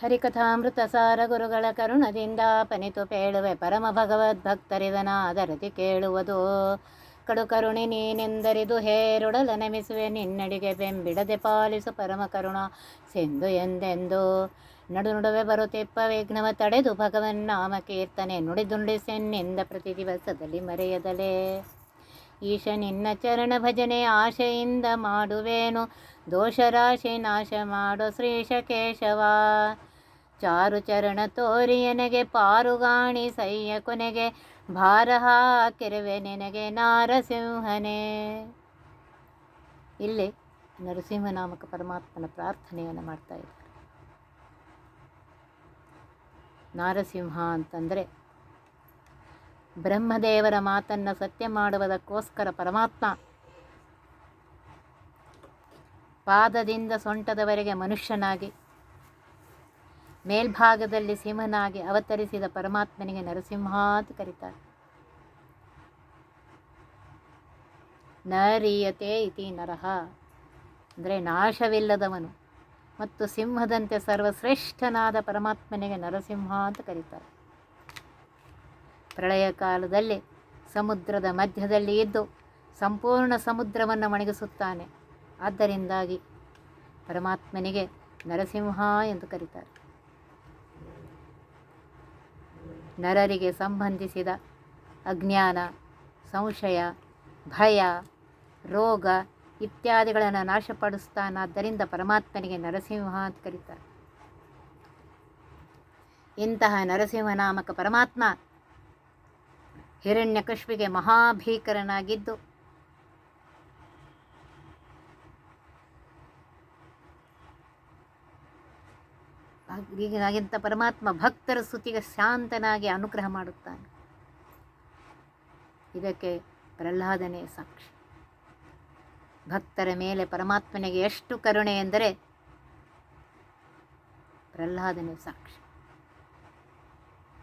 ಹರಿಕಥಾಮೃತ ಸಾರ ಗುರುಗಳ ಕರುಣದಿಂದ ಪನಿತು ಪೇಳುವೆ ಪರಮ ಭಗವದ್ ಭಗವದ್ಭಕ್ತರಿದನಾದರತಿ ಕೇಳುವುದು. ಕಡು ಕರುಣಿ ನೀನೆಂದರಿದು ಹೇರುಡಲ ನಮಿಸುವೆ, ನಿನ್ನಡಿಗೆ ಬೆಂಬಿಡದೆ ಪಾಲಿಸು ಪರಮ ಕರುಣ ಸಿಂಧು ಎಂದೆಂದು. ನಡು ನಡುವೆ ಬರುತ್ತಿಪ್ಪ ವಿಘ್ನವ ತಡೆದು ಭಗವನ್ ನಾಮ ಕೀರ್ತನೆ ನುಡಿದುಂಡಿಸೆನ್ನಿಂದ ಪ್ರತಿ ದಿವಸದಲ್ಲಿ ಮರೆಯದಲೇ. ಈಶ ನಿನ್ನ ಚರಣ ಭಜನೆ ಆಶೆಯಿಂದ ಮಾಡುವೇನು, ದೋಷರಾಶಿ ನಾಶ ಮಾಡೋ ಶ್ರೀಶ ಕೇಶವ ಚಾರು ಚರಣ ತೋರಿಯನಗೆ ಪಾರುಗಾಣಿ ಸಯ್ಯ ಕೊನೆಗೆ ಭಾರ ಹಾಕಿರುವೆ ನಿನಗೆ ನಾರಸಿಂಹನೇ. ಇಲ್ಲಿ ನರಸಿಂಹನಾಮಕ ಪರಮಾತ್ಮನ ಪ್ರಾರ್ಥನೆಯನ್ನು ಮಾಡ್ತಾ ಇದ್ದಾರೆ. ನಾರಸಿಂಹ ಅಂತಂದರೆ ಬ್ರಹ್ಮದೇವರ ಮಾತನ್ನು ಸತ್ಯ ಮಾಡುವುದಕ್ಕೋಸ್ಕರ ಪರಮಾತ್ಮ ಪಾದದಿಂದ ಸೊಂಟದವರೆಗೆ ಮನುಷ್ಯನಾಗಿ ಮೇಲ್ಭಾಗದಲ್ಲಿ ಸಿಂಹನಾಗಿ ಅವತರಿಸಿದ ಪರಮಾತ್ಮನಿಗೆ ನರಸಿಂಹ ಅಂತ ಕರೀತಾರೆ. ನರಿಯತೆ ಇತಿ ನರಹ ಅಂದರೆ ನಾಶವಿಲ್ಲದವನು. ಮತ್ತು ಸಿಂಹದಂತೆ ಸರ್ವಶ್ರೇಷ್ಠನಾದ ಪರಮಾತ್ಮನಿಗೆ ನರಸಿಂಹ ಅಂತ ಕರೀತಾರೆ. ಪ್ರಳಯ ಕಾಲದಲ್ಲಿ ಸಮುದ್ರದ ಮಧ್ಯದಲ್ಲಿ ಇದ್ದು ಸಂಪೂರ್ಣ ಸಮುದ್ರವನ್ನು ಮಣಗಿಸುತ್ತಾನೆ ಆದ್ದರಿಂದಾಗಿ ಪರಮಾತ್ಮನಿಗೆ ನರಸಿಂಹ ಎಂದು ಕರೀತಾರೆ. ನರರಿಗೆ ಸಂಬಂಧಿಸಿದ ಅಜ್ಞಾನ, ಸಂಶಯ, ಭಯ, ರೋಗ ಇತ್ಯಾದಿಗಳನ್ನು ನಾಶಪಡಿಸ್ತಾನಾದ್ದರಿಂದ ಪರಮಾತ್ಮನಿಗೆ ನರಸಿಂಹ ಅಂತ ಕರೀತಾರೆ. ಇಂತಹ ನರಸಿಂಹನಾಮಕ ಪರಮಾತ್ಮ ಹಿರಣ್ಯಕಶ್ಮಿಗೆ ಮಹಾಭೀಕರನಾಗಿದ್ದು ಹೀಗಾಗಿಂತ ಪರಮಾತ್ಮ ಭಕ್ತರ ಸ್ತುತಿಗೆ ಶಾಂತನಾಗಿ ಅನುಗ್ರಹ ಮಾಡುತ್ತಾನೆ. ಇದಕ್ಕೆ ಪ್ರಹ್ಲಾದನೇ ಸಾಕ್ಷಿ. ಭಕ್ತರ ಮೇಲೆ ಪರಮಾತ್ಮನಿಗೆ ಎಷ್ಟು ಕರುಣೆ ಎಂದರೆ ಪ್ರಹ್ಲಾದನೇ ಸಾಕ್ಷಿ.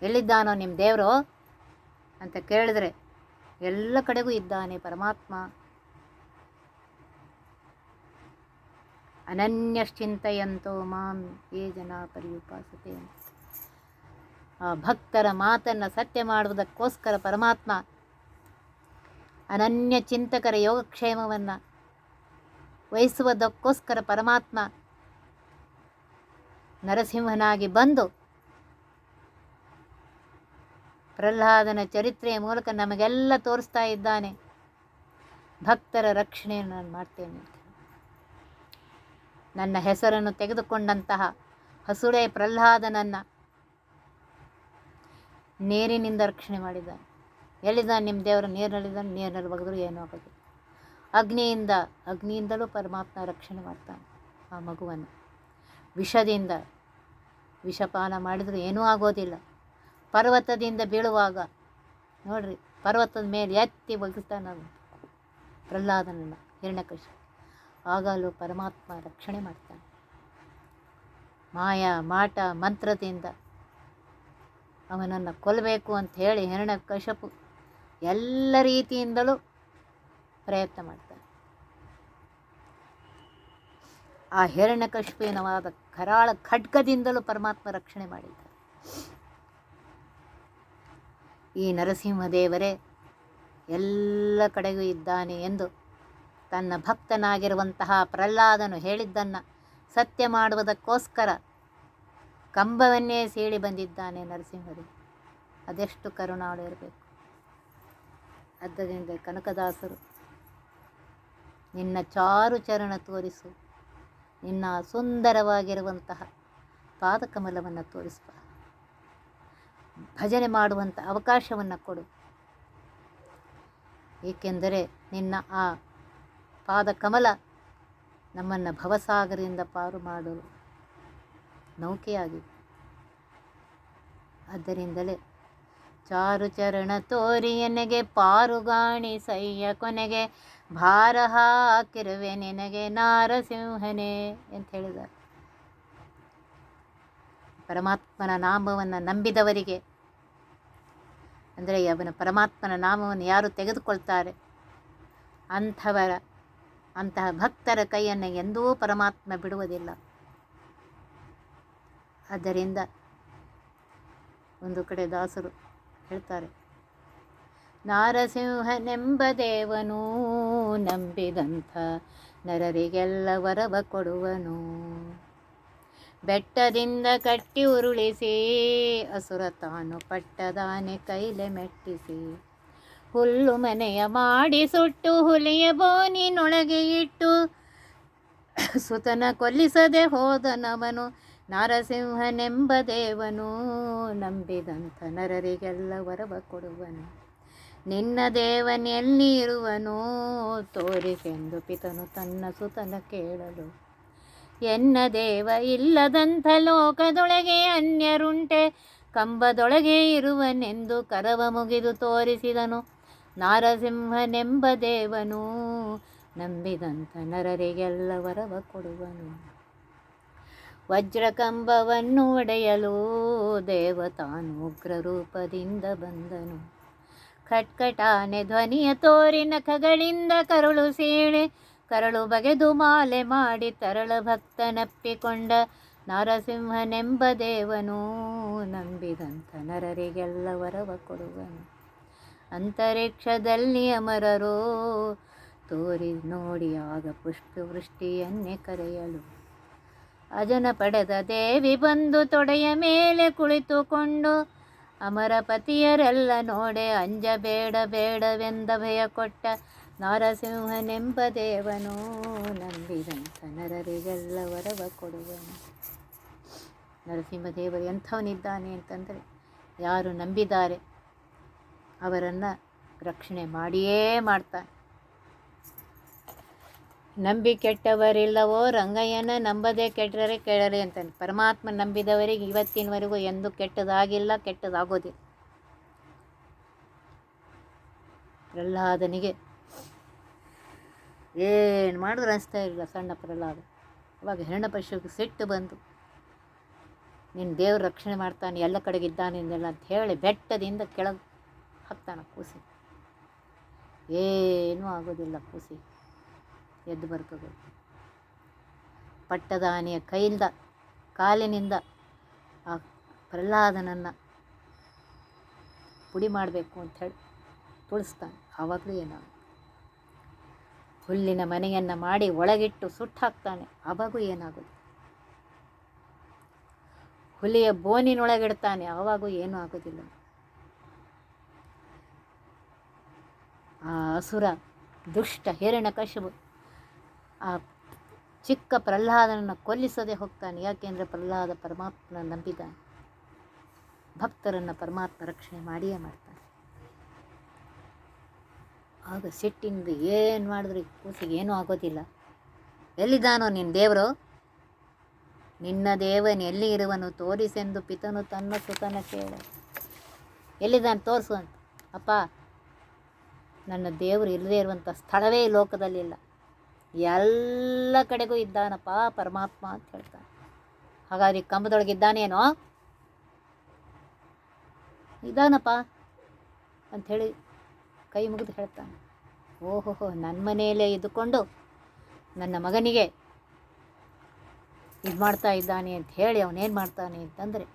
ಎಲ್ಲಿದ್ದಾನೋ ನಿಮ್ಮ ದೇವರು ಅಂತ ಕೇಳಿದ್ರೆ ಎಲ್ಲ ಕಡೆಗೂ ಇದ್ದಾನೆ ಪರಮಾತ್ಮ. ಅನನ್ಯಶ್ಚಿಂತೆಯಂತೋ ಮಾಂ ಏ ಜನ ಪರಿಯುಪಾಸತೆ ಆ ಭಕ್ತರ ಮಾತನ್ನು ಸತ್ಯ ಮಾಡುವುದಕ್ಕೋಸ್ಕರ ಪರಮಾತ್ಮ ಅನನ್ಯ ಚಿಂತಕರ ಯೋಗಕ್ಷೇಮವನ್ನು ವಹಿಸುವುದಕ್ಕೋಸ್ಕರ ಪರಮಾತ್ಮ ನರಸಿಂಹನಾಗಿ ಬಂದು ಪ್ರಹ್ಲಾದನ ಚರಿತ್ರೆಯ ಮೂಲಕ ನಮಗೆಲ್ಲ ತೋರಿಸ್ತಾ ಇದ್ದಾನೆ. ಭಕ್ತರ ರಕ್ಷಣೆಯನ್ನು ನಾನು ಮಾಡ್ತೇನೆ ನನ್ನ ಹೆಸರನ್ನು ತೆಗೆದುಕೊಂಡಂತಹ ಹಸುಳೆ ಪ್ರಹ್ಲಾದನನ್ನು ನೀರಿನಿಂದ ರಕ್ಷಣೆ ಮಾಡಿದ್ದಾನೆ. ಎಲ್ಲಿದ್ದಾನೆ ನಿಮ್ಮ ದೇವರು ನೀರಿನಲ್ಲಿದ್ದಾನೆ ನೀರಿನಲ್ಲಿ ಬಗೆದ್ರು ಏನೂ ಆಗೋದು ಅಗ್ನಿಯಿಂದ, ಅಗ್ನಿಯಿಂದಲೂ ಪರಮಾತ್ಮ ರಕ್ಷಣೆ ಮಾಡ್ತಾನೆ ಆ ಮಗುವನ್ನು. ವಿಷದಿಂದ ವಿಷಪಾನ ಮಾಡಿದರೂ ಏನೂ ಆಗೋದಿಲ್ಲ. ಪರ್ವತದಿಂದ ಬೀಳುವಾಗ, ನೋಡ್ರಿ, ಪರ್ವತದ ಮೇಲೆ ಎತ್ತಿ ಬಗ್ಗಿಸ್ತಾನೆ ಪ್ರಹ್ಲಾದನನ್ನು ಹಿರಣ್ಯಕಶಿ ಆಗಲೂ ಪರಮಾತ್ಮ ರಕ್ಷಣೆ ಮಾಡ್ತಾನೆ. ಮಾಯ ಮಾಟ ಮಂತ್ರದಿಂದ ಅವನನ್ನು ಕೊಲ್ಲಬೇಕು ಅಂತ ಹೇಳಿ ಹಿರಣ್ಯಕಶಪು ಎಲ್ಲ ರೀತಿಯಿಂದಲೂ ಪ್ರಯತ್ನ ಮಾಡ್ತಾನೆ. ಆ ಹಿರಣ್ಯಕಶಿಪಿನವಾದ ಕರಾಳ ಖಡ್ಗದಿಂದಲೂ ಪರಮಾತ್ಮ ರಕ್ಷಣೆ ಮಾಡಿದ್ದಾನೆ. ಈ ನರಸಿಂಹದೇವರೇ ಎಲ್ಲ ಕಡೆಗೂ ಇದ್ದಾನೆ ಎಂದು ತನ್ನ ಭಕ್ತನಾಗಿರುವಂತಹ ಪ್ರಹ್ಲಾದನು ಹೇಳಿದ್ದನ್ನು ಸತ್ಯ ಮಾಡುವುದಕ್ಕೋಸ್ಕರ ಕಂಬವನ್ನೇ ಸೀಳಿ ಬಂದಿದ್ದಾನೆ ನರಸಿಂಹರು. ಅದೆಷ್ಟು ಕರುಣಾಳು ಇರಬೇಕು. ಆದ್ದರಿಂದ ಕನಕದಾಸರು, ನಿನ್ನ ಚಾರು ಚರಣ ತೋರಿಸು, ನಿನ್ನ ಸುಂದರವಾಗಿರುವಂತಹ ಪಾದಕಮಲವನ್ನು ತೋರಿಸುವ, ಭಜನೆ ಮಾಡುವಂಥ ಅವಕಾಶವನ್ನು ಕೊಡು. ಏಕೆಂದರೆ ನಿನ್ನ ಆ ಪಾದಕಮಲ ನಮ್ಮನ್ನು ಭವಸಾಗರದಿಂದ ಪಾರು ಮಾಡಲು ನೌಕೆಯಾಗಿದೆ. ಆದ್ದರಿಂದಲೇ ಚಾರು ಚರಣ ತೋರಿಯನೆಗೆ ಪಾರುಗಾಣಿ ಸಯ್ಯ ಕೊನೆಗೆ, ಭಾರ ಹಾಕಿರುವೆ ನಿನಗೆ ನಾರಸಿಂಹನೇ ಅಂತ ಹೇಳಿದ್ದಾರೆ. ಪರಮಾತ್ಮನ ನಾಮವನ್ನು ನಂಬಿದವರಿಗೆ, ಅಂದರೆ ಅವನ ಪರಮಾತ್ಮನ ನಾಮವನ್ನು ಯಾರು ತೆಗೆದುಕೊಳ್ತಾರೆ, ಅಂಥವರ ಅಂತಹ ಭಕ್ತರ ಕೈಯನ್ನು ಎಂದೂ ಪರಮಾತ್ಮ ಬಿಡುವುದಿಲ್ಲ. ಆದ್ದರಿಂದ ಒಂದು ಕಡೆ ದಾಸರು ಹೇಳ್ತಾರೆ, ನಾರಸಿಂಹನೆಂಬ ದೇವನೂ ನಂಬಿದಂಥ ನರರಿಗೆಲ್ಲ ವರವ ಕೊಡುವನು. ಬೆಟ್ಟದಿಂದ ಕಟ್ಟಿ ಉರುಳಿಸಿ, ಅಸುರ ತಾನು ಪಟ್ಟದಾನೆ ಕೈಲೆ ಮೆಟ್ಟಿಸಿ. ಹುಲ್ಲು ಮನೆಯ ಮಾಡಿ ಸುಟ್ಟು ಹುಲಿಯ ಬೋನಿನೊಳಗೆ ಇಟ್ಟು ಸುತನ ಕೊಲ್ಲಿಸದೆ ಹೋದನವನು ನಾರಸಿಂಹನೆಂಬ ದೇವನು. ನಂಬಿದಂಥ ನರರಿಗೆಲ್ಲ ವರವ ಕೊಡುವನು. ನಿನ್ನ ದೇವನೆಲ್ಲಿ ಇರುವನು ತೋರಿಸೆಂದು ಪಿತನು ತನ್ನ ಸುತನ ಕೇಳಲು. ಎನ್ನ ದೇವ ಇಲ್ಲದಂಥ ಲೋಕದೊಳಗೆ ಅನ್ಯರುಂಟೆ, ಕಂಬದೊಳಗೆ ಇರುವನೆಂದು ಕರವ ಮುಗಿದು ತೋರಿಸಿದನು. ನಾರಸಿಂಹನೆಂಬ ದೇವನು ನಂಬಿದಂಥ ನರರಿಗೆಲ್ಲ ವರವ ಕೊಡುವನು. ವಜ್ರಕಂಬವನ್ನು ಒಡೆಯಲು ದೇವತಾನು ಉಗ್ರ ರೂಪದಿಂದ ಬಂದನು. ಖಟ್ಕಟಾನೆ ಧ್ವನಿಯ ತೋರಿನ ನಖಗಳಿಂದ ಕರುಳು ಸೀಳೆ ಕರಳು ಬಗೆದು ಮಾಲೆ ಮಾಡಿ ತರಳ ಭಕ್ತನಪ್ಪಿಕೊಂಡ ನಾರಸಿಂಹನೆಂಬ ದೇವನು ನಂಬಿದಂಥ ನರರಿಗೆಲ್ಲ ವರವ ಕೊಡುವನು. ಅಂತರಿಕ್ಷದಲ್ಲಿ ಅಮರರು ತೋರಿ ನೋಡಿ ಆಗ ಪುಷ್ಪವೃಷ್ಟಿಯನ್ನೇ ಕರೆಯಲು. ಅಜನ ಪಡೆದ ದೇವಿ ಬಂದು ತೊಡೆಯ ಮೇಲೆ ಕುಳಿತುಕೊಂಡು, ಅಮರ ಪತಿಯರೆಲ್ಲ ನೋಡೆ ಅಂಜಬೇಡ ಬೇಡವೆಂದ ಭಯ ಕೊಟ್ಟ ನಾರಸಿಂಹನೆಂಬ ದೇವನು ನಂಬಿದಂಥ ನರರಿಗೆಲ್ಲ ವರವ ಕೊಡುವನು. ನರಸಿಂಹದೇವರು ಎಂಥವನಿದ್ದಾನೆ ಅಂತಂದರೆ, ಯಾರು ನಂಬಿದ್ದಾರೆ? ಅವರನ್ನು ರಕ್ಷಣೆ ಮಾಡಿಯೇ ಮಾಡ್ತಾನೆ. ನಂಬಿ ಕೆಟ್ಟವರಿಲ್ಲವೋ, ರಂಗಯ್ಯನ ನಂಬದೆ ಕೆಟ್ಟರೆ ಕೆಡರೆ ಅಂತಾನೆ. ಪರಮಾತ್ಮ ನಂಬಿದವರಿಗೆ ಇವತ್ತಿನವರೆಗೂ ಎಂದೂ ಕೆಟ್ಟದಾಗಿಲ್ಲ, ಕೆಟ್ಟದಾಗೋದಿಲ್ಲ. ಪ್ರಹ್ಲಾದನಿಗೆ ಏನು ಮಾಡಿದ್ರು ಅನಿಸ್ತಾ ಇರಲಿಲ್ಲ ಸಣ್ಣ ಪ್ರಹ್ಲಾದ. ಅವಾಗ ಹಿರಣ್ಯಪಶುವಿಗೆ ಸಿಟ್ಟು ಬಂದು ನಿನ್ನ ದೇವ್ರ ರಕ್ಷಣೆ ಮಾಡ್ತಾನೆ, ಎಲ್ಲ ಕಡೆಗೆ ಇದ್ದಾನೆ ಅಂದೆಲ್ಲ ಅಂತ ಹೇಳಿ ಬೆಟ್ಟದಿಂದ ಕೆಳಗೆ ಹಾಕ್ತಾನೆ ಕೂಸಿ. ಏನೂ ಆಗೋದಿಲ್ಲ ಕೂಸಿ. ಎದ್ದು ಬರ್ಕೋಬೇಕು. ಪಟ್ಟದ ಆನೆಯ ಕೈಯಿಂದ, ಕಾಲಿನಿಂದ ಆ ಪ್ರಹ್ಲಾದನನ್ನು ಪುಡಿ ಮಾಡಬೇಕು ಅಂಥೇಳಿ ತುಳಿಸ್ತಾನೆ. ಆವಾಗಲೂ ಏನಾಗ ಹುಲ್ಲಿನ ಮನೆಯನ್ನು ಮಾಡಿ ಒಳಗಿಟ್ಟು ಸುಟ್ಟು ಹಾಕ್ತಾನೆ. ಆವಾಗೂ ಏನಾಗೋದು? ಹುಲಿಯ ಬೋನಿನೊಳಗಿಡ್ತಾನೆ. ಆವಾಗೂ ಏನೂ ಆಗೋದಿಲ್ಲ. ಆ ಅಸುರ ದುಷ್ಟ ಹಿರಣ್ಯಕಶಿಪು ಆ ಚಿಕ್ಕ ಪ್ರಹ್ಲಾದನನ್ನು ಕೊಲ್ಲಿಸದೆ ಹೋಗ್ತಾನೆ. ಯಾಕೆಂದರೆ ಪ್ರಹ್ಲಾದ ಪರಮಾತ್ಮನ ನಂಬಿದ ಭಕ್ತರನ್ನು ಪರಮಾತ್ಮ ರಕ್ಷಣೆ ಮಾಡಿಯೇ ಮಾಡ್ತಾನೆ. ಆಗ ಸಿಟ್ಟಿಂದ ಏನು ಮಾಡಿದ್ರು ಕೂಸಿಗೆ ಏನೂ ಆಗೋದಿಲ್ಲ. ಎಲ್ಲಿದ್ದಾನೋ ನಿನ್ನ ದೇವರು? ನಿನ್ನ ದೇವನು ಎಲ್ಲಿ ಇರುವನು ತೋರಿಸೆಂದು ಪಿತನು ತನ್ನ ಸುತನ ಕೇಳ. ಎಲ್ಲಿದ್ದಾನೆ ತೋರಿಸು ಅಂತ. ಅಪ್ಪ ನನ್ನ ದೇವರು ಇಲ್ಲದೇ ಇರುವಂಥ ಸ್ಥಳವೇ ಈ ಲೋಕದಲ್ಲಿಲ್ಲ ಎಲ್ಲ ಕಡೆಗೂ ಇದ್ದಾನಪ್ಪ ಪರಮಾತ್ಮ ಅಂತ ಹೇಳ್ತಾನೆ. ಹಾಗಾದ್ರೆ ಕಂಬದೊಳಗಿದ್ದಾನೇನೋ ಇದ್ದಾನಪ್ಪ ಅಂಥೇಳಿ ಕೈ ಮುಗಿದು ಹೇಳ್ತಾನೆ. ಓಹೋಹೋ ನನ್ನ ಮನೆಯಲ್ಲೇ ಇದ್ದುಕೊಂಡು ನನ್ನ ಮಗನಿಗೆ ಇದು ಮಾಡ್ತಾ ಇದ್ದಾನೆ ಅಂತ ಹೇಳಿ ಅವನೇನು ಮಾಡ್ತಾನೆ ಅಂತಂದರೆ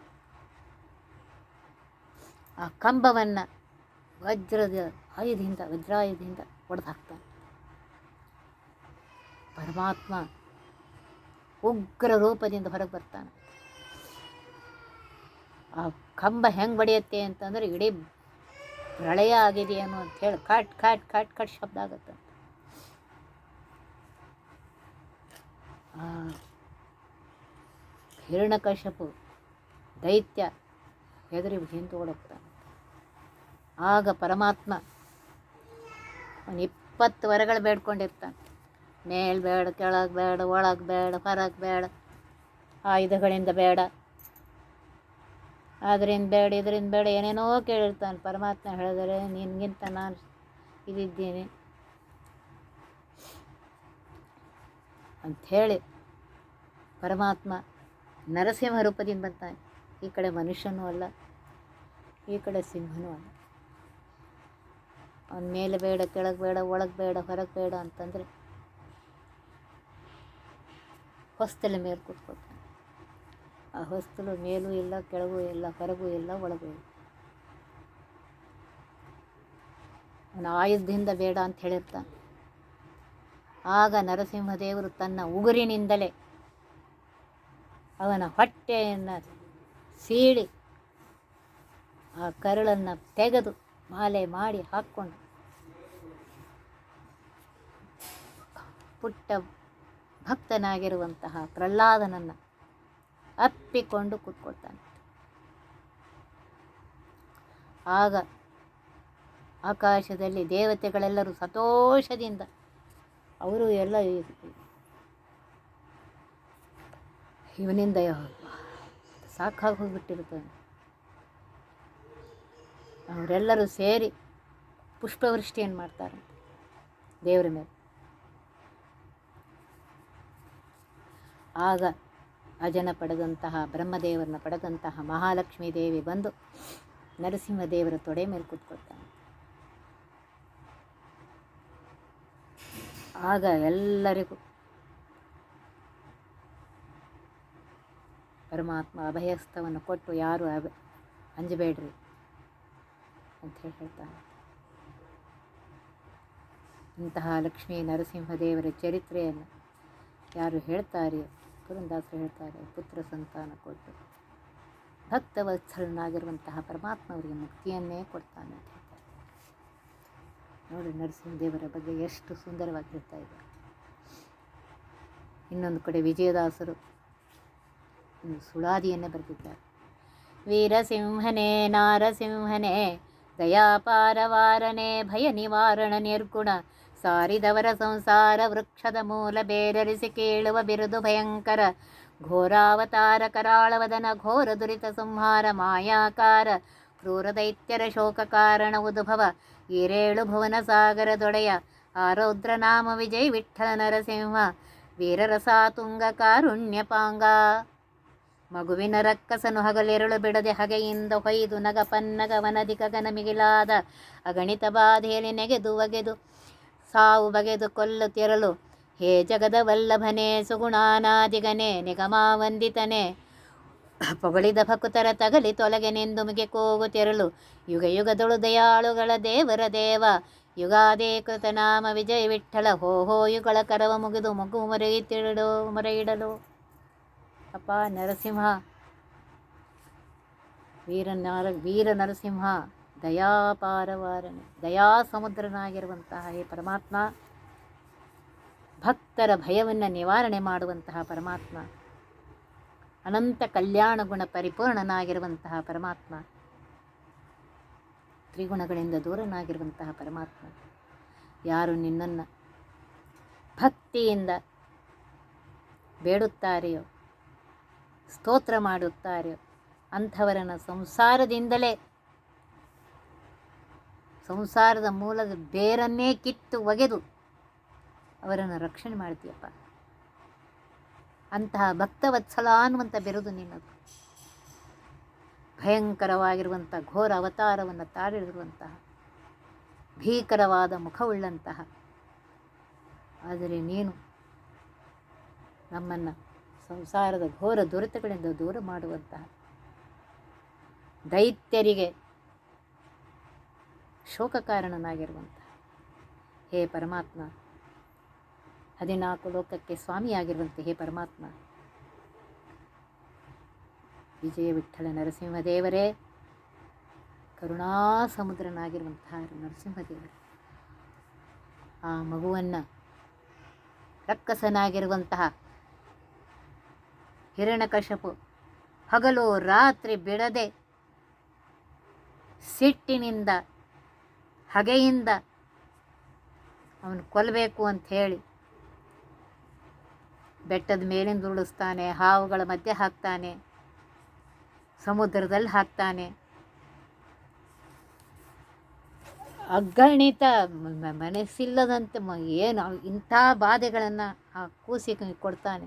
ಆ ಕಂಬವನ್ನು ವಜ್ರದ ಆಯುಧದಿಂದ ವಜ್ರಾಯುಧದಿಂದ ಹೊಡೆದು ಹಾಕ್ತಾನೆ ಪರಮಾತ್ಮ ಉಗ್ರ ರೂಪದಿಂದ ಹೊರಗೆ ಬರ್ತಾನೆ. ಆ ಕಂಬ ಹೆಂಗೆ ಬಡಿಯತ್ತೆ ಅಂತಂದರೆ ಇಡೀ ಪ್ರಳಯ ಆಗಿದೆಯೇನೋ ಅಂತ ಹೇಳಿ ಕಾಟ್ ಕಾಟ್ ಕಾಟ್ ಕಾಟ್ ಶಬ್ದ ಆಗುತ್ತೆ. ಆ ಹಿರಣ್ಯಕಶಪು ದೈತ್ಯ ಹೆದರಿ ಹಿಂದೆ ಓಡೋಗ್ತಾನೆ. ಆಗ ಪರಮಾತ್ಮ ಅವನು ಇಪ್ಪತ್ತು ವರಗಳು ಬೇಡ್ಕೊಂಡಿರ್ತಾನೆ. ಮೇಲ್ ಬೇಡ, ಕೆಳಗೆ ಬೇಡ, ಒಳಗೆ ಬೇಡ, ಹೊರಗೆ ಬೇಡ, ಆಯುಧಗಳಿಂದ ಬೇಡ. ಅದರಿಂದ ಬೇಡ, ಇದರಿಂದ ಬೇಡ, ಏನೇನೋ ಕೇಳಿರ್ತಾನೆ. ಪರಮಾತ್ಮ ಹೇಳಿದರೆ ನಿನಗಿಂತ ನಾನು ಇದಿದ್ದೀನಿ ಅಂಥೇಳಿ ಪರಮಾತ್ಮ ನರಸಿಂಹ ರೂಪದಿಂದ ಬರ್ತಾನೆ ಈ ಕಡೆ ಮನುಷ್ಯನೂ ಅಲ್ಲ, ಈ ಕಡೆ ಸಿಂಹನೂ ಅಲ್ಲ. ಅವನ ಮೇಲೆ ಬೇಡ, ಕೆಳಗೆ ಬೇಡ, ಒಳಗೆ ಬೇಡ, ಹೊರಗೆ ಬೇಡ ಅಂತಂದರೆ ಹೊಸ್ತಲೆ ಮೇಲೆ ಕೂತ್ಕೊಳ್ತಾನೆ. ಆ ಹೊಸ್ತಲು ಮೇಲೂ ಇಲ್ಲ, ಕೆಳಗೂ ಇಲ್ಲ, ಹೊರಗೂ ಇಲ್ಲ, ಒಳಗೂ ಇಲ್ಲ. ಅವನ ಆಯುಧದಿಂದ ಬೇಡ ಅಂತ ಹೇಳಿರ್ತಾನೆ. ಆಗ ನರಸಿಂಹದೇವರು ತನ್ನ ಉಗುರಿನಿಂದಲೇ ಅವನ ಹೊಟ್ಟೆಯನ್ನು ಸೀಳಿ ಆ ಕರಳನ್ನು ತೆಗೆದು ಮಾಲೆ ಮಾಡಿ ಹಾಕ್ಕೊಂಡು ಪುಟ್ಟ ಭಕ್ತನಾಗಿರುವಂತಹ ಪ್ರಹ್ಲಾದನನ್ನು ಅಪ್ಪಿಕೊಂಡು ಕೂತ್ಕೊಳ್ತಾನೆ. ಆಗ ಆಕಾಶದಲ್ಲಿ ದೇವತೆಗಳೆಲ್ಲರೂ ಸಂತೋಷದಿಂದ ಅವರು ಎಲ್ಲ ಇವನಿಂದ ಸಾಕಾಗಿ ಹೋಗ್ಬಿಟ್ಟಿರ್ತಾನೆ ಅವರೆಲ್ಲರೂ ಸೇರಿ ಪುಷ್ಪವೃಷ್ಟಿಯನ್ನು ಮಾಡ್ತಾರೆ. ದೇವರ ಮೇಲೆ. ಆಗ ಅಜನ ಪಡೆದಂತಹ, ಬ್ರಹ್ಮದೇವರನ್ನ ಪಡೆದಂತಹ ಮಹಾಲಕ್ಷ್ಮೀ ದೇವಿ ಬಂದು ನರಸಿಂಹದೇವರ ತೊಡೆ ಮೇಲೆ ಕೂತ್ಕೊಳ್ತಾನೆ. ಆಗ ಎಲ್ಲರಿಗೂ ಪರಮಾತ್ಮ ಅಭಯಸ್ಥವನ್ನು ಕೊಟ್ಟು ಯಾರು ಅಭ, ಅಂಜಬೇಡ್ರಿ ಅಂತ ಹೇಳಿ ಹೇಳ್ತಾನೆ. ಇಂತಹ ಲಕ್ಷ್ಮೀ ನರಸಿಂಹದೇವರ ಚರಿತ್ರೆಯನ್ನು ಯಾರು ಹೇಳ್ತಾರೆ? ಪುರಂದಾಸರು ಹೇಳ್ತಾರೆ, ಪುತ್ರ ಸಂತಾನ ಕೊಟ್ಟು. ಭಕ್ತವತ್ಸಲನಾಗಿರುವಂತಹ ಪರಮಾತ್ಮ ಅವರಿಗೆ ಮುಕ್ತಿಯನ್ನೇ ಕೊಡ್ತಾನೆ ಅಂತ ಹೇಳ್ತಾರೆ. ನೋಡಿ ನರಸಿಂಹದೇವರ ಬಗ್ಗೆ ಎಷ್ಟು ಸುಂದರವಾಗಿ ಹೇಳ್ತಾ ಇದ್ದಾರೆ ಇನ್ನೊಂದು ಕಡೆ ವಿಜಯದಾಸರು ಸುಳಾದಿಯನ್ನೇ ಬರೆದಿದ್ದಾರೆ. ವೀರಸಿಂಹನೇ, ನಾರಸಿಂಹನೇ, ದಯಾಪಾರವಾರನೆ ಭಯ ನಿವಾರಣ ನಿರ್ಗುಣ ಸಾರಿದವರ ಸಂಸಾರ ವೃಕ್ಷದ ಮೂಲ ಬೇರರಿಸಿ ಕೇಳುವ ಬಿರುದು ಭಯಂಕರ. ಘೋರಾವತಾರ ಕರಾಳವದನ ಘೋರ ದುರಿತ ಸಂಹಾರ ಮಾಯಾಕಾರ. ಕ್ರೂರ ದೈತ್ಯರ ಶೋಕ ಕಾರಣ ಉದ್ಭವ. ಈರೇಳು ಭುವನ ಸಾಗರದೊಡೆಯ ಆರೌದ್ರ ನಾಮ ವಿಜಯ್ ವಿಠಲ ನರಸಿಂಹ. ವೀರರಸಾತುಂಗ ಕಾರುಣ್ಯಪಾಂಗ ಮಗುವಿನ ರಕ್ಕಸನು ಹಗಲೆರಳು ಬಿಡದೆ ಹಗೆಯಿಂದ ಹೊಯ್ದು ನಗ ಪನ್ನಗ ವನದಿಕ ಗನ ಮಿಗಿಲಾದ ಅಗಣಿತ ಬಾಧೆಯಲ್ಲಿ ನೆಗೆದು ಒಗೆದು ಸಾವು ಬಗೆದು ತೆರಳು ಹೇ ಜಗದ ವಲ್ಲಭನೇ ಸುಗುಣಾನಾದಿಗನೇ, ನಿಗಮಾವಂದಿತನೇ. ಪೊಗಳಿದ ಭಕುತರ ತಗಲಿ ತೊಲಗೆ ನಿಂದು ಕೋಗು ತೆರಳು ಯುಗ ಯುಗದೊಳು ದಯಾಳುಗಳ ದೇವರ ದೇವ. ಯುಗಾದೇ ಕೃತನಾಮ ವಿಜಯ ವಿಠ್ಠಲ, ಹೋ ಹೋ ಯುಗಳ ಕರವ ಮುಗಿದು ಮಗು ಮೊರೆಯಿತ್ತಿಡಲು ಮೊರೆಯಿಡಲು. ಅಪ್ಪ ನರಸಿಂಹ. ವೀರ ನರ ವೀರ ನರಸಿಂಹ. ದಯಾಪಾರವಾರನೆ. ದಯಾ ಸಮುದ್ರನಾಗಿರುವಂತಹ ಹೇ ಪರಮಾತ್ಮ, ಭಕ್ತರ ಭಯವನ್ನು ನಿವಾರಣೆ ಮಾಡುವಂತಹ ಪರಮಾತ್ಮ, ಅನಂತ ಕಲ್ಯಾಣ ಗುಣ ಪರಿಪೂರ್ಣನಾಗಿರುವಂತಹ ಪರಮಾತ್ಮ, ತ್ರಿಗುಣಗಳಿಂದ ದೂರನಾಗಿರುವಂತಹ ಪರಮಾತ್ಮ. ಯಾರು ನಿನ್ನನ್ನು ಭಕ್ತಿಯಿಂದ ಬೇಡುತ್ತಾರೆಯೋ, ಸ್ತೋತ್ರ ಮಾಡುತ್ತಾರೆಯೋ, ಅಂಥವರನ್ನು ಸಂಸಾರದಿಂದಲೇ ಸಂಸಾರದ ಮೂಲದ ಬೇರನ್ನೇ ಕಿತ್ತು ಒಗೆದು ಅವರನ್ನು ರಕ್ಷಣೆ ಮಾಡ್ತೀಯಪ್ಪ. ಅಂತಹ ಭಕ್ತವತ್ಸಲ ಅನ್ನುವಂಥ ಬಿರುದು ನಿನ್ನದು. ಭಯಂಕರವಾಗಿರುವಂಥ ಘೋರ ಅವತಾರವನ್ನು ತಾಳಿರುವಂತಹ ಭೀಕರವಾದ ಮುಖವುಳ್ಳಂತಹ. ಆದರೆ ನೀನು ನಮ್ಮನ್ನು ಸಂಸಾರದ ಘೋರ ದುರಿತಗಳಿಂದ ದೂರ ಮಾಡುವಂತಹ ದೈತ್ಯರಿಗೆ ಶೋಕ ಕಾರಣನಾಗಿರುವಂಥ ಹೇ ಪರಮಾತ್ಮ, ಹದಿನಾಲ್ಕು ಲೋಕಕ್ಕೆ ಸ್ವಾಮಿಯಾಗಿರುವಂತೆ ಹೇ ಪರಮಾತ್ಮ. ವಿಜಯ ವಿಠ್ಠಲ ನರಸಿಂಹದೇವರೇ ಕರುಣಾ ಸಮುದ್ರನಾಗಿರುವಂತಹ ನರಸಿಂಹದೇವರು, ಆ ಮಗುವನ್ನು ರಕ್ಕಸನಾಗಿರುವಂತಹ ಹಿರಣಕಶಪು ಹಗಲು ರಾತ್ರಿ ಬಿಡದೆ ಸಿಟ್ಟಿನಿಂದ ಹಗೆಯಿಂದ ಅವನು ಕೊಲ್ಲಬೇಕು ಅಂತ ಹೇಳಿ ಬೆಟ್ಟದ ಮೇಲಿಂದ ಉರುಳಿಸ್ತಾನೆ, ಹಾವುಗಳ ಮಧ್ಯೆ ಹಾಕ್ತಾನೆ, ಸಮುದ್ರದಲ್ಲಿ ಹಾಕ್ತಾನೆ. ಅಗಣಿತ ಮನಸ್ಸಿಲ್ಲದಂತೆ ಏನು ಇಂಥ ಬಾಧೆಗಳನ್ನು ಆ ಕೂಸಿಗೆ ಕೊಡ್ತಾನೆ.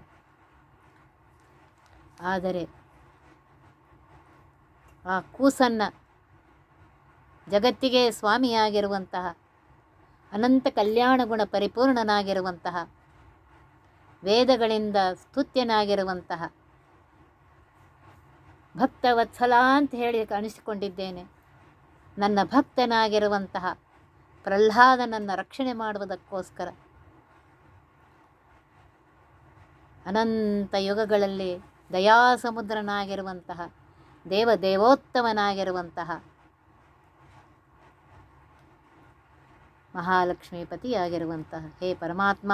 ಆದರೆ ಆ ಕೂಸನ್ನು ಜಗತ್ತಿಗೆ ಸ್ವಾಮಿಯಾಗಿರುವಂತಹ ಅನಂತ ಕಲ್ಯಾಣ ಗುಣ ಪರಿಪೂರ್ಣನಾಗಿರುವಂತಹ ವೇದಗಳಿಂದ ಸ್ತುತ್ಯನಾಗಿರುವಂತಹ ಭಕ್ತವತ್ಸಲ ಅಂತ ಹೇಳಿ ಕಾಣಿಸಿಕೊಂಡಿದ್ದೇನೆ. ನನ್ನ ಭಕ್ತನಾಗಿರುವಂತಹ ಪ್ರಹ್ಲಾದನನ್ನು ರಕ್ಷಣೆ ಮಾಡುವುದಕ್ಕೋಸ್ಕರ ಅನಂತ ಯುಗಗಳಲ್ಲಿ ದಯಾಸಮುದ್ರನಾಗಿರುವಂತಹ ದೇವ ಮಹಾಲಕ್ಷ್ಮೀಪತಿಯಾಗಿರುವಂತಹ ಹೇ ಪರಮಾತ್ಮ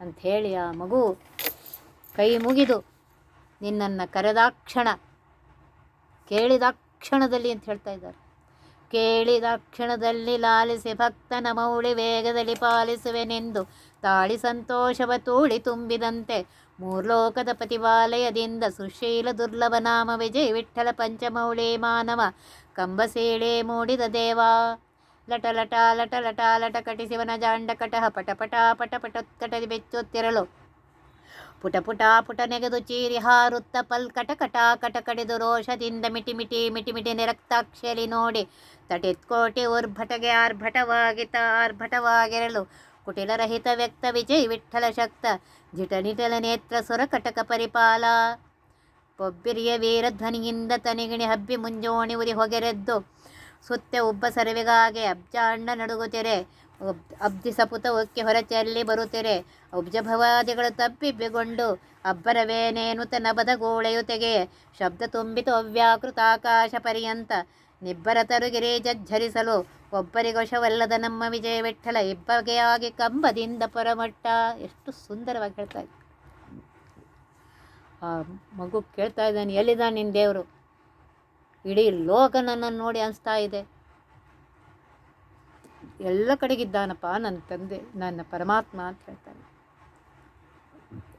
ಅಂಥೇಳಿ ಆ ಮಗು ಕೈ ಮುಗಿದು ನಿನ್ನನ್ನು ಕರೆದಾಕ್ಷಣ ಕೇಳಿದಾಕ್ಷಣದಲ್ಲಿ ಅಂತ ಹೇಳ್ತಾ ಇದ್ದಾರೆ. ಕೇಳಿದಾಕ್ಷಣದಲ್ಲಿ ಲಾಲಿಸಿ ಭಕ್ತನ ಮೌಳಿ ವೇಗದಲ್ಲಿ ಪಾಲಿಸುವೆನೆಂದು ತಾಳಿ ಸಂತೋಷವ ತೂಳಿ ತುಂಬಿದಂತೆ ಮೂರ್ಲೋಕದ ಪತಿವಾಲಯದಿಂದ ಸುಶೀಲ ದುರ್ಲಭ ನಾಮ ವಿಜಯ ವಿಠ್ಠಲ ಪಂಚಮೌಳಿ ಮಾನವ ಕಂಬಸೀಳೆ ಮೂಡಿದ ದೇವಾ. ಲಟ ಲಟ ಲಟ ಲಟ ಲಟ ಕಟಿ ಶಿವನ ಜಾಂಡ ಕಟಹ ಪಟ ಪಟ ಪಟ ಪಟೊತ್ಕಟದಿ ಬೆಚ್ಚುತ್ತಿರಲು ಪುಟ ಪುಟ ಪುಟ ನೆಗೆದು ಚೀರಿ ಹಾರುತ್ತ ಪಲ್ ಕಟ ಕಟ ಕಟ ಕಡಿದು ರೋಷದಿಂದ ಮಿಟಿ ಮಿಟಿ ಮಿಟಿ ಮಿಟಿ ನಿರಕ್ತಾಕ್ಷರಿ ನೋಡಿ. ತಟೆತ್ಕೋಟಿ ಉರ್ಭಟಗೆ ಆರ್ಭಟವಾಗಿ ಆರ್ಭಟವಾಗಿರಲು ಕುಟಿಲರಹಿತ ವ್ಯಕ್ತ, ವಿಜಯ್ ವಿಠ್ಠಲ ಶಕ್ತ ಜಿಟನಿಟಲ ನೇತ್ರ ಸುರ ಕಟಕ ಪರಿಪಾಲ. ಪೊಬ್ಬಿರಿಯ ವೀರಧ್ವನಿಯಿಂದ ತನಿಗಿಣಿ ಹಬ್ಬಿ ಮುಂಜೋಣಿ ಉರಿ ಹೊಗೆರೆದ್ದು. ಸುತ್ತೆ ಒಬ್ಬ ಸರ್ವೆಗಾಗೆ ಅಬ್ಜ ಅಣ್ಣ ನಡುಗುತ್ತೆರೆ ಅಬ್ದಿ ಸಪುತ ಒಕ್ಕೆ ಹೊರಚೆಲ್ಲಿ ಬರುತ್ತಿರೆ ಅಬ್ಜಭವಾದಿಗಳು ತಪ್ಪಿಬ್ಬಿಗೊಂಡು ತನ್ನ ಬದ ಗೋಳೆಯು ತೆಗೆ ಶಬ್ದ ತುಂಬಿತು ಅವ್ಯಾಕೃತ ಆಕಾಶ ಪರ್ಯಂತ ನಿಬ್ಬರ ತರುಗಿರಿ ಜಜ್ಜರಿಸಲು ಒಬ್ಬರಿಗೊಶವಲ್ಲದ ನಮ್ಮ ವಿಜಯ ವಿಠಲ ಇಬ್ಬಗೆಯಾಗಿ ಕಂಬದಿಂದ ಪರಮಟ್ಟ. ಎಷ್ಟು ಸುಂದರವಾಗಿ ಹೇಳ್ತಾ ಇದ್ದ ಆ ಮಗು ಕೇಳ್ತಾ ಇದ್ದಾನೆ, ಎಲ್ಲಿದ್ದಾನೆ ನಿನ್ನ ದೇವರು? ಇಡೀ ಲೋಕ ನನ್ನನ್ನು ನೋಡಿ ಅನಿಸ್ತಾ ಇದೆ. ಎಲ್ಲ ಕಡೆಗಿದ್ದಾನಪ್ಪ ನನ್ನ ತಂದೆ, ನನ್ನ ಪರಮಾತ್ಮ ಅಂತ ಹೇಳ್ತಾನೆ.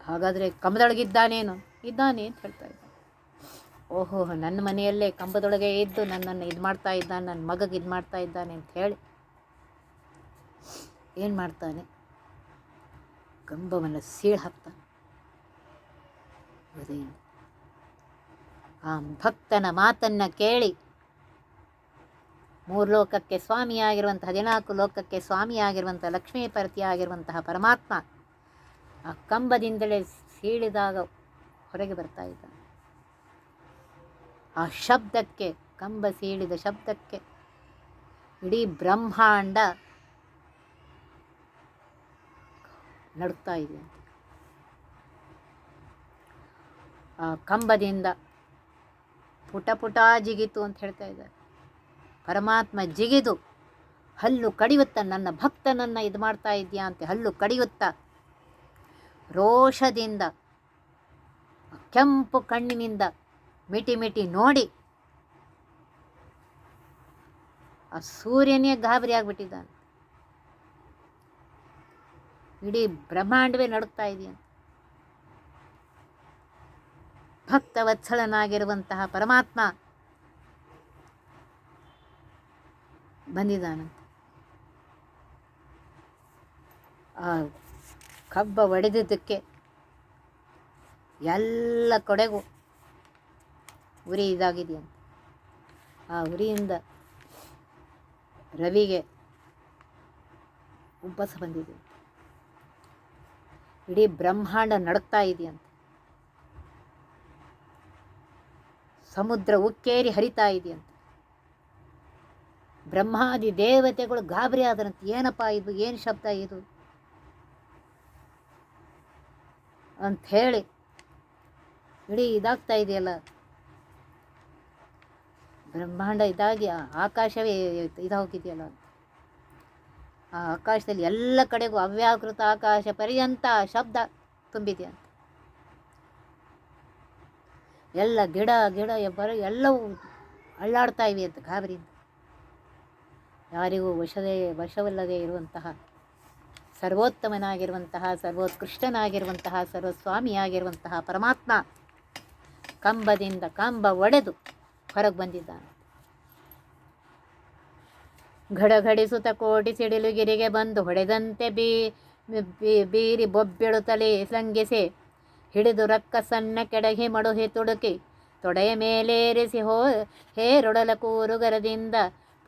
ಹಾಗಾದರೆ ಕಂಬದೊಳಗಿದ್ದಾನೇನು? ಇದ್ದಾನೆ ಅಂತ ಹೇಳ್ತಾ ಇದ್ದಾನೆ. ಓಹೋ, ನನ್ನ ಮನೆಯಲ್ಲೇ ಕಂಬದೊಳಗೆ ಇದ್ದು ನನ್ನನ್ನು ಇದು ಮಾಡ್ತಾ ಇದ್ದಾನೆ ನನ್ನ ಮಗಗೆ ಇದು ಮಾಡ್ತಾ ಇದ್ದಾನೆ ಅಂತ ಹೇಳಿ ಏನು ಮಾಡ್ತಾನೆ? ಕಂಬವನ್ನು ಸೀಳು ಹಾಕ್ತಾನೆ. ಹೃದಯದಿಂದ. ಆ ಭಕ್ತನ ಮಾತನ್ನು ಕೇಳಿ. ಮೂರು ಲೋಕಕ್ಕೆ ಸ್ವಾಮಿಯಾಗಿರುವಂಥ ಹದಿನಾಲ್ಕು ಲೋಕಕ್ಕೆ ಸ್ವಾಮಿಯಾಗಿರುವಂಥ ಲಕ್ಷ್ಮೀಪರತಿಯಾಗಿರುವಂತಹ ಪರಮಾತ್ಮ ಆ ಕಂಬದಿಂದಲೇ ಸೀಳಿದಾಗ ಹೊರಗೆ ಬರ್ತಾ ಇದ್ದ ಆ ಶಬ್ದಕ್ಕೆ, ಕಂಬ ಸೀಳಿದ ಶಬ್ದಕ್ಕೆ ಇಡೀ ಬ್ರಹ್ಮಾಂಡ ನಡುತ್ತಾ ಇದೆ. ಆ ಕಂಬದಿಂದ ಪುಟ ಪುಟ ಜಿಗಿತು ಅಂತ ಹೇಳ್ತಾ ಇದ್ದಾರೆ. ಪರಮಾತ್ಮ ಜಿಗಿದು ಹಲ್ಲು ಕಡಿಯುತ್ತ ನನ್ನ ಭಕ್ತನನ್ನು ಇದು ಮಾಡ್ತಾ ಇದೆಯಾ ಅಂತ ಹಲ್ಲು ಕಡಿಯುತ್ತ ರೋಷದಿಂದ ಕೆಂಪು ಕಣ್ಣಿನಿಂದ ಮಿಟಿ ಮಿಟಿ ನೋಡಿ ಆ ಸೂರ್ಯನೇ ಗಾಬರಿ ಆಗಿಬಿಟ್ಟಿದ್ದಾನೆ. ಇಡೀ ಬ್ರಹ್ಮಾಂಡವೇ ನಡುತ್ತಾ ಇದೆಯಂತೆ. ಭಕ್ತವತ್ಸಲನಾಗಿರುವಂತಹ ಪರಮಾತ್ಮ ಬಂದಿದ್ದಾನಂತೆ. ಆ ಕಬ್ಬ ಒಡೆದಿದ್ದಕ್ಕೆ ಎಲ್ಲ ಕೊಡೆಗೂ ಉರಿ ಇದಾಗಿದೆಯಂತೆ. ಆ ಉರಿಯಿಂದ ರವಿಗೆ ಉಬ್ಬಸ ಬಂದಿದೆ. ಇಡೀ ಬ್ರಹ್ಮಾಂಡ ನಡುಕ್ತಾ ಇದೆಯಂತೆ. ಸಮುದ್ರ ಉಕ್ಕೇರಿ ಹರಿತಾ ಇದೆಯಂತೆ ಬ್ರಹ್ಮಾದಿ ದೇವತೆಗಳು ಗಾಬರಿ ಆದರಂತೆ. ಏನಪ್ಪ ಇದು? ಏನು ಶಬ್ದ ಇದು? ಅಂತ ಹೇಳಿ ಇಡೀ ಇದಾಗ್ತಾ ಇದೆಯಲ್ಲ. ಬ್ರಹ್ಮಾಂಡ ಇದಾಗಿ ಆಕಾಶವೇ ಇದಾಗಿದೆಯಲ್ಲ ಆ ಆಕಾಶದಲ್ಲಿ ಎಲ್ಲ ಕಡೆಗೂ ಅವ್ಯಾಕೃತ ಆಕಾಶ ಪರ್ಯಂತ ಶಬ್ದ ತುಂಬಿದೆಯಂತೆ ಎಲ್ಲ ಗಿಡ ಗಿಡ ಎಬ್ಬರು ಎಲ್ಲವೂ ಅಳ್ಳಾಡ್ತಾ ಇವೆ ಅಂತ ಗಾಬರಿಯಿಂದ. ಯಾರಿಗೂ ವಶದೇ ವಶವಿಲ್ಲದೆ ಇರುವಂತಹ ಸರ್ವೋತ್ತಮನಾಗಿರುವಂತಹ, ಸರ್ವೋತ್ಕೃಷ್ಟನಾಗಿರುವಂತಹ, ಸರ್ವಸ್ವಾಮಿಯಾಗಿರುವಂತಹ ಪರಮಾತ್ಮ ಕಂಬದಿಂದ, ಕಂಬ ಒಡೆದು ಹೊರಗೆ ಬಂದಿದ್ದಾನೆ. ಘಡಘಡಿಸುತ್ತ ಕೋಟಿ ಸಿಡಿಲುಗಿರಿಗೆ ಬಂದು ಹೊಡೆದಂತೆ ಬೀ ಬೀರಿ ಬೊಬ್ಬಿಳುತ್ತಲೇ ಸಂಗಿಸಿ ಹಿಡಿದು ರಕ್ಕ ಸಣ್ಣ ಕೆಡಹಿ ಮಡುಹಿ ತುಡುಕಿ ತೊಡೆಯ ಮೇಲೇರಿಸಿ ಹೋ, ಹೇರೊಡಲ ಕೂರುಗರದಿಂದ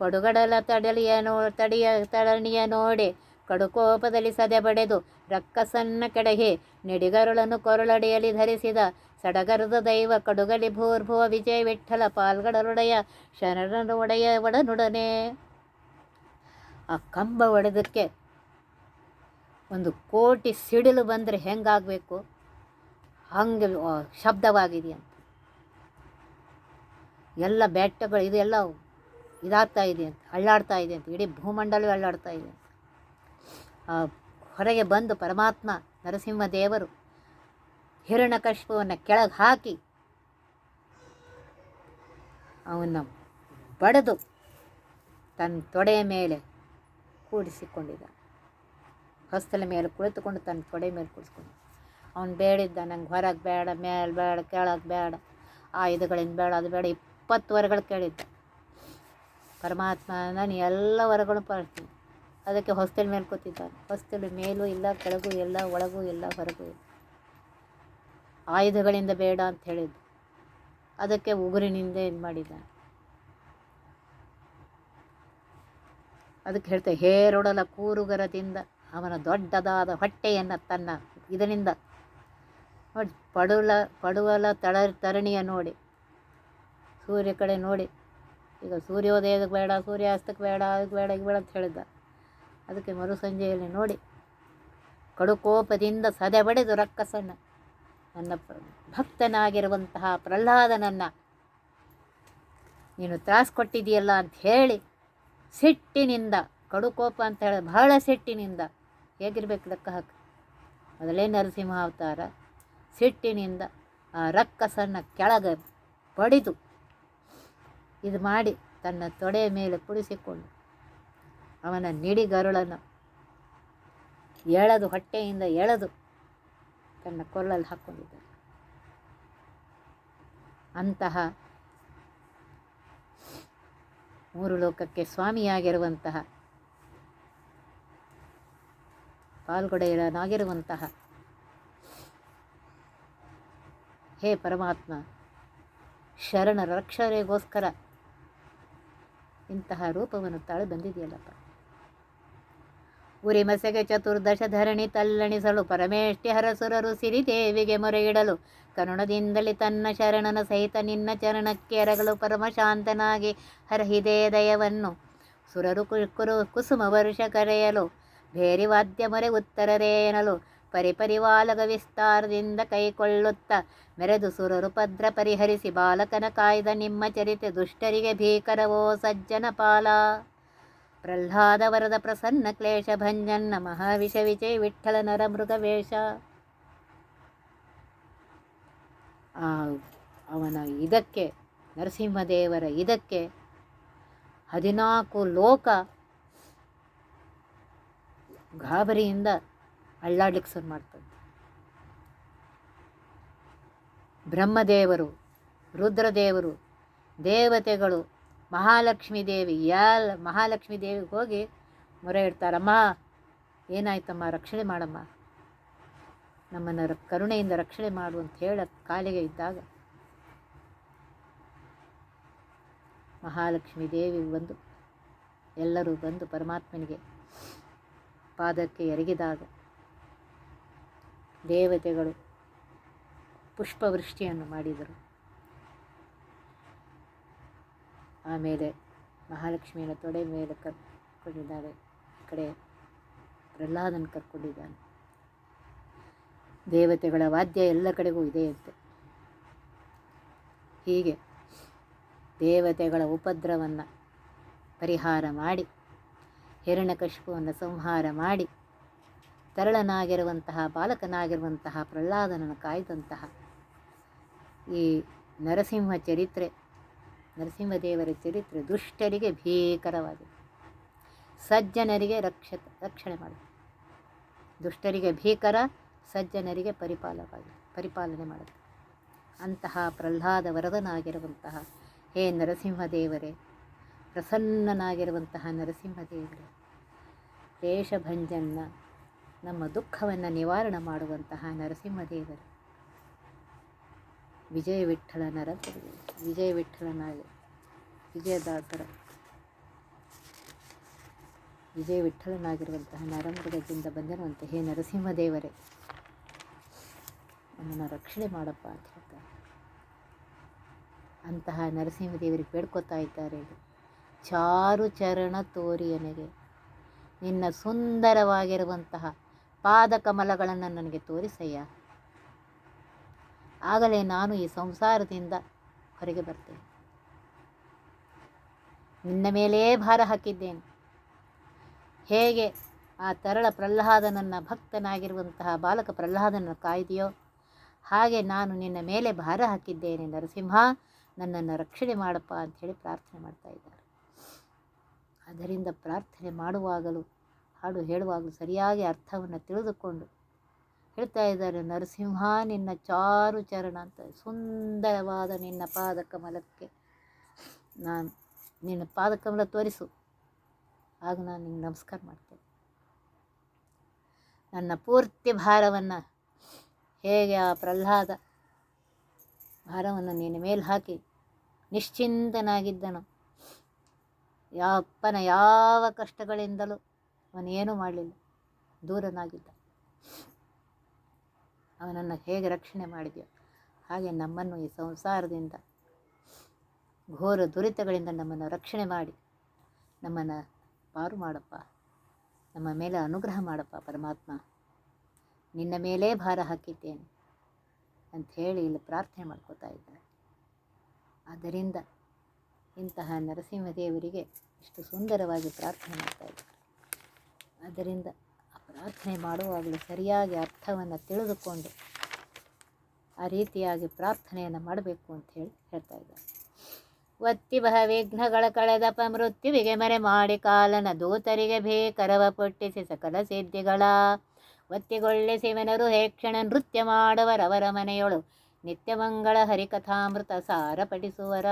ಪಡುಗಡಲ ತಡಲಿಯ ನೋ, ತಡಿಯ ತಡಣಿಯ ನೋಡಿ ಕಡುಕೋಪದಲ್ಲಿ ಸದೆ ಬಡೆದು ರಕ್ಕಸನ್ನ ಕೆಡಹಿ ನಿಡಿಗರುಳನ್ನು ಕೊರಳಡಿಯಲ್ಲಿ ಧರಿಸಿದ ಸಡಗರದ ದೈವ ಕಡುಗಲಿ ಭೂರ್ಭುವ ವಿಜಯ ವಿಠಲ ಪಾಲ್ಗಡರುಡೆಯ ಶರಣರು ಒಡೆಯ ಒಡನುಡನೆ. ಆ ಕಂಬ ಒಡೆದಕ್ಕೆ ಒಂದು ಕೋಟಿ ಸಿಡಿಲು ಬಂದರೆ ಹೆಂಗಾಗಬೇಕು? ಹಂಗೆ ಶಬ್ದವಾಗಿದೆ ಶಬ್ದವಾಗಿದೆಯಂತೆ. ಎಲ್ಲ ಬೆಟ್ಟಗಳು ಇದೆಲ್ಲ ಇದಾಗ್ತಾ ಇದೆ ಅಂತ ಅಳ್ಳಾಡ್ತಾ ಇದೆ ಅಂತ ಇಡೀ ಭೂಮಂಡಲವೇ ಅಳ್ಳಾಡ್ತಾ ಇದೆ ಹೊರಗೆ ಬಂದು ಪರಮಾತ್ಮ ನರಸಿಂಹ ದೇವರು ಹಿರಣ್ಯಕಶ್ಯಪವನ್ನು ಕೆಳಗೆ ಹಾಕಿ ಅವನ್ನ ಬಡದು ತನ್ನ ತೊಡೆಯ ಮೇಲೆ ಕೂಡಿಸಿಕೊಂಡಿದ್ದ ಹೊಸ್ತಲ ಮೇಲೆ ಕುಳಿತುಕೊಂಡು ತನ್ನ ತೊಡೆ ಮೇಲೆ ಕೂಡಿಸ್ಕೊಂಡು ಅವನು ಬೇಡಿದ್ದ, ನಂಗೆ ಹೊರಗೆ ಬೇಡ, ಮೇಲೆ ಬೇಡ, ಕೆಳಗೆ ಬೇಡ ಆಯುಧಗಳಿಂದ ಬೇಡ, ಅದು ಬೇಡ, ಇಪ್ಪತ್ತು ವರಗಳು ಕೇಳಿದ್ದ. ಪರಮಾತ್ಮ, ನಾನು ಎಲ್ಲ ವರಗಳು ಪಾಡ್ತೀನಿ. ಅದಕ್ಕೆ ಹೊಸ್ತಲ್ ಮೇಲೆ ಕೂತಿದ್ದಾನೆ. ಹೊಸ್ತೆಲ್ ಮೇಲೂ ಇಲ್ಲ, ಕೆಳಗೂ ಇಲ್ಲ, ಒಳಗೂ ಇಲ್ಲ, ಹೊರಗೂ ಇಲ್ಲ. ಆಯುಧಗಳಿಂದ ಬೇಡ ಅಂತ ಹೇಳಿದ್ದು. ಅದಕ್ಕೆ ಉಗುರಿನಿಂದ ಇದು ಮಾಡಿದ್ದ. ಅದಕ್ಕೆ ಹೇಳ್ತೆ ಹೇರೊಡಲ ಕೂರುಗರದಿಂದ ಅವನ ದೊಡ್ಡದಾದ ಹೊಟ್ಟೆಯನ್ನು ತನ್ನ ಇದರಿಂದ ನೋಡಿ, ಪಡುಲ, ಪಡುವಲ ತಳ, ತರಣಿಯ ನೋಡಿ. ಸೂರ್ಯ ಕಡೆ ನೋಡಿ. ಈಗ ಸೂರ್ಯೋದಯಕ್ಕೆ ಬೇಡ, ಸೂರ್ಯಾಸ್ತಕ್ಕೆ ಬೇಡ, ಅದಕ್ಕೆ ಬೇಡ ಈಗ ಬೇಡ ಅಂತ ಹೇಳಿದ್ದ. ಅದಕ್ಕೆ ಮರು ಸಂಜೆಯಲ್ಲಿ ನೋಡಿ. ಕಡುಕೋಪದಿಂದ ಸದೆ ಬಡಿದು ರಕ್ಕಸಣ್ಣ. ನನ್ನ ಭಕ್ತನಾಗಿರುವಂತಹ ಪ್ರಹ್ಲಾದನನ್ನು ನೀನು ತ್ರಾಸು ಕೊಟ್ಟಿದೆಯಲ್ಲ ಅಂತ ಹೇಳಿ ಸಿಟ್ಟಿನಿಂದ, ಕಡುಕೋಪ ಅಂತ ಹೇಳಿ ಬಹಳ ಸಿಟ್ಟಿನಿಂದ ಹೇಗಿರ್ಬೇಕು ಲೆಕ್ಕ ಹಾಕಿ. ಮೊದಲೇ ನರಸಿಂಹ ಅವತಾರ. ಸಿಟ್ಟಿನಿಂದ, ಆ ರಕ್ಕಸನ್ನ ಕೆಳಗೆ ಬಡಿದು ಇದು ಮಾಡಿ ತನ್ನ ತೊಡೆಯ ಮೇಲೆ ಕುಡಿಸಿಕೊಂಡು ಅವನ ನಿಡಿಗರುಳನ್ನು ಎಳೆದು, ಹೊಟ್ಟೆಯಿಂದ ಎಳೆದು ತನ್ನ ಕೊರಳಲ್ಲಿ ಹಾಕ್ಕೊಂಡಿದ್ದಾನೆ ಅಂತಹ ಮೂರು ಲೋಕಕ್ಕೆ ಸ್ವಾಮಿಯಾಗಿರುವಂತಹ ಪಾಲ್ಗೊಡೆಯನಾಗಿರುವಂತಹ ಹೇ ಪರಮಾತ್ಮ, ಶರಣರ ರಕ್ಷಣೆಗೋಸ್ಕರ ಇಂತಹ ರೂಪವನ್ನು ತಾಳು ಬಂದಿದೆಯಲ್ಲಪ್ಪ. ಉರಿಮಸೆಗೆ ಚತುರ್ದಶ ಧರಣಿ ತಲ್ಲಣಿಸಲು ಪರಮೇಷ್ಠಿ ಹರಸುರರು ಸಿರಿದೇವಿಗೆ ಮೊರೆಯಿಡಲು ಕರುಣದಿಂದಲೇ ತನ್ನ ಶರಣನ ಸಹಿತ ನಿನ್ನ ಚರಣಕ್ಕೆ ಎರಗಲು ಪರಮಶಾಂತನಾಗಿ ಹರಹಿದೇ ದಯವನ್ನು. ಸುರರು ಕುರು ಕುಸುಮ ವರುಷ ಕರೆಯಲು, ಭೇರಿ ವಾದ್ಯ ಮೊರೆ ಉತ್ತರರೇನಲು ಪರಿಪರಿವಾಲಗ ವಿಸ್ತಾರದಿಂದ ಕೈಕೊಳ್ಳುತ್ತ ಮೆರೆದು ಸುರರು ಪದ್ರ ಪರಿಹರಿಸಿ ಬಾಲಕನ ಕಾಯ್ದ ನಿಮ್ಮ ಚರಿತೆ ದುಷ್ಟರಿಗೆ ಭೀಕರವೋ ಸಜ್ಜನ ಪಾಲ. ಪ್ರಹ್ಲಾದ ವರದ ಪ್ರಸನ್ನ ಕ್ಲೇಶ ಭಂಜನ್ನ ಮಹಾವಿಷ ವಿಜಯ ವಿಠಲ ನರ ಮೃಗವೇಷ ಆ, ಅವನ ಇದಕ್ಕೆ, ನರಸಿಂಹದೇವರ ಇದಕ್ಕೆ ಹದಿನಾಲ್ಕು ಲೋಕ ಗಾಬರಿಯಿಂದ ಅಳ್ಳಾಡ್ಲಿಕ್ಕೆ ಶುರು ಮಾಡ್ತದೆ ಬ್ರಹ್ಮದೇವರು, ರುದ್ರದೇವರು, ದೇವತೆಗಳು, ಮಹಾಲಕ್ಷ್ಮೀ ದೇವಿ ಎಲ್ಲ ಮಹಾಲಕ್ಷ್ಮೀ ದೇವಿಗೆ ಹೋಗಿ ಮೊರೆ ಇಡ್ತಾರಮ್ಮ ಏನಾಯ್ತಮ್ಮ, ರಕ್ಷಣೆ ಮಾಡಮ್ಮ. ನಮ್ಮನ್ನು ಕರುಣೆಯಿಂದ ರಕ್ಷಣೆ ಮಾಡು ಅಂತ ಹೇಳ ಕಾಲಿಗೆ ಇದ್ದಾಗ ಮಹಾಲಕ್ಷ್ಮಿ ದೇವಿ ಬಂದು, ಎಲ್ಲರೂ ಬಂದು ಪರಮಾತ್ಮನಿಗೆ ಪಾದಕ್ಕೆ ಎರಗಿದಾಗ ದೇವತೆಗಳು ಪುಷ್ಪವೃಷ್ಟಿಯನ್ನು ಮಾಡಿದರು. ಆಮೇಲೆ ಮಹಾಲಕ್ಷ್ಮಿಯನ್ನು ತೊಡೆ ಮೇಲೆ ಕರ್ಕೊಂಡಿದ್ದಾಳೆ ಈ ಕಡೆ ಪ್ರಹ್ಲಾದನ ಕರ್ಕೊಂಡಿದ್ದಾನೆ. ದೇವತೆಗಳ ವಾದ್ಯ ಎಲ್ಲ ಕಡೆಗೂ ಇದೆಯಂತೆ. ಹೀಗೆ ದೇವತೆಗಳ ಉಪದ್ರವನ್ನು ಪರಿಹಾರ ಮಾಡಿ ಹಿರಣ್ಯಕಶಿಪುವನ್ನು ಸಂಹಾರ ಮಾಡಿ ತರಳನಾಗಿರುವಂತಹ ಬಾಲಕನಾಗಿರುವಂತಹ, ಪ್ರಹ್ಲಾದನನ್ನು ಕಾಯ್ದಂತಹ ಈ ನರಸಿಂಹ ಚರಿತ್ರೆ, ನರಸಿಂಹದೇವರ ಚರಿತ್ರೆ ದುಷ್ಟರಿಗೆ ಭೀಕರವಾಗಿದೆ. ಸಜ್ಜನರಿಗೆ ರಕ್ಷ ರಕ್ಷಣೆ ಮಾಡಿದೆ. ದುಷ್ಟರಿಗೆ ಭೀಕರ, ಸಜ್ಜನರಿಗೆ ಪರಿಪಾಲವಾಗಿ ಪರಿಪಾಲನೆ ಮಾಡಿದೆ. ಅಂತಹ ಪ್ರಹ್ಲಾದ ವರದನಾಗಿರುವಂತಹ ಹೇ ನರಸಿಂಹದೇವರೇ, ಪ್ರಸನ್ನನಾಗಿರುವಂತಹ ನರಸಿಂಹದೇವರೇ, ದೇಶಭಂಜನ್ನ ನಮ್ಮ ದುಃಖವನ್ನು ನಿವಾರಣೆ ಮಾಡುವಂತಹ ನರಸಿಂಹದೇವರು. ವಿಜಯ ವಿಠ್ಠಲನರ ವಿಜಯ ವಿಠ್ಠಲನಾಗಿ. ವಿಜಯದಾಸರ. ವಿಜಯ ವಿಠಲನಾಗಿರುವಂತಹ ನರಮೃಗದಿಂದ ಬಂದಿರುವಂತಹ ಹೇ ನರಸಿಂಹದೇವರೇ. ನನ್ನನ್ನು ರಕ್ಷಣೆ ಮಾಡಪ್ಪ ಅಂತ ಹೇಳ್ತಾರೆ. ಅಂತಹ ನರಸಿಂಹದೇವರಿಗೆ ಬೇಡ್ಕೊತಾ ಇದ್ದಾರೆ ಚಾರು ಚರಣ ತೋರಿಯನಿಗೆ ನಿನ್ನ ಸುಂದರವಾಗಿರುವಂತಹ ಪಾದಕಮಲಗಳನ್ನು ನನಗೆ ತೋರಿಸಯ್ಯ. ಆಗಲೇ ನಾನು ಈ ಸಂಸಾರದಿಂದ ಹೊರಗೆ ಬರ್ತೇನೆ. ನಿನ್ನ ಮೇಲೇ ಭಾರ ಹಾಕಿದ್ದೇನೆ. ಹೇಗೆ ಆ ತರಳ ಪ್ರಹ್ಲಾದನನ್ನ ಭಕ್ತನಾಗಿರುವಂತಹ ಬಾಲಕ ಪ್ರಹ್ಲಾದನನ್ನು ಕಾಯ್ದೆಯೋ, ಹಾಗೆ ನಾನು ನಿನ್ನ ಮೇಲೆ ಭಾರ ಹಾಕಿದ್ದೇನೆ. ನರಸಿಂಹ, ನನ್ನನ್ನು ರಕ್ಷಣೆ ಮಾಡಪ್ಪ ಅಂಥೇಳಿ ಪ್ರಾರ್ಥನೆ ಮಾಡ್ತಾ ಇದ್ದಾರೆ. ಅದರಿಂದ ಪ್ರಾರ್ಥನೆ ಮಾಡುವಾಗಲೂ ಹಾಡು ಹೇಳುವಾಗಲೂ ಸರಿಯಾಗಿ ಅರ್ಥವನ್ನು ತಿಳಿದುಕೊಂಡು ಹೇಳ್ತಾ ಇದ್ದಾರೆ, ನರಸಿಂಹ, ನಿನ್ನ ಚಾರು ಚರಣ ಅಂತ ಸುಂದರವಾದ ನಿನ್ನ ಪಾದಕಮಲಕ್ಕೆ ನಾನು ನಿನ್ನ ಪಾದಕಮಲ ತೋರಿಸು. ಆಗ ನಾನು ನಿಂಗೆ ನಮಸ್ಕಾರ ಮಾಡ್ತೇನೆ. ನನ್ನ ಪೂರ್ತಿ ಭಾರವನ್ನು, ಹೇಗೆ ಆ ಪ್ರಹ್ಲಾದ ಭಾರವನ್ನು ನಿನ್ನ ಮೇಲೆ ಹಾಕಿ ನಿಶ್ಚಿಂತನಾಗಿದ್ದನು. ಯಾವಪ್ಪನ ಯಾವ ಕಷ್ಟಗಳಿಂದಲೂ ಅವನೇನೂ ಮಾಡಲಿಲ್ಲ. ದೂರನಾಗಿದ್ದ. ಅವನನ್ನು ಹೇಗೆ ರಕ್ಷಣೆ ಮಾಡಿದೆಯೋ ಹಾಗೆ ನಮ್ಮನ್ನು ಈ ಸಂಸಾರದಿಂದ, ಘೋರ ದುರಿತಗಳಿಂದ ನಮ್ಮನ್ನು ರಕ್ಷಣೆ ಮಾಡಿ, ನಮ್ಮನ್ನು ಪಾರು ಮಾಡಪ್ಪ, ನಮ್ಮ ಮೇಲೆ ಅನುಗ್ರಹ ಮಾಡಪ್ಪ ಪರಮಾತ್ಮ. ನಿನ್ನ ಮೇಲೇ ಭಾರ ಹಾಕಿದ್ದೇನೆ ಅಂಥೇಳಿ ಇಲ್ಲಿ ಪ್ರಾರ್ಥನೆ ಮಾಡ್ಕೋತಾ ಇದ್ದಾರೆ. ಆದ್ದರಿಂದ ಇಂತಹ ನರಸಿಂಹದೇವರಿಗೆ ಇಷ್ಟು ಸುಂದರವಾಗಿ ಪ್ರಾರ್ಥನೆ ಮಾಡ್ತಾ ಇದ್ದಾರೆ. ಆದ್ದರಿಂದ ಆ ಪ್ರಾರ್ಥನೆ ಮಾಡುವಾಗಲೂ ಸರಿಯಾಗಿ ಅರ್ಥವನ್ನು ತಿಳಿದುಕೊಂಡು ಆ ರೀತಿಯಾಗಿ ಪ್ರಾರ್ಥನೆಯನ್ನು ಮಾಡಬೇಕು ಅಂತ ಹೇಳಿ ಹೇಳ್ತಾ ಇದ್ದಾರೆ. ಒತ್ತಿ ಬಹ ವಿಘ್ನಗಳ ಕಳೆದಪ ಮೃತ್ಯುವಿಗೆ ಮರೆ ಮಾಡಿ ಕಾಲನ ದೂತರಿಗೆ ಭೇಕರವ ಪೊಟ್ಟಿಸಿ ಸಕಲ ಸಿದ್ಧಿಗಳ. ಒತ್ತಿಗೊಳ್ಳಿಸಿವನರು ಹೇಕ್ಷಣ ನೃತ್ಯ ಮಾಡುವರವರ ಮನೆಯೊಳು ನಿತ್ಯಮಂಗಳ ಹರಿಕಥಾಮೃತ ಸಾರ ಪಠಿಸುವರ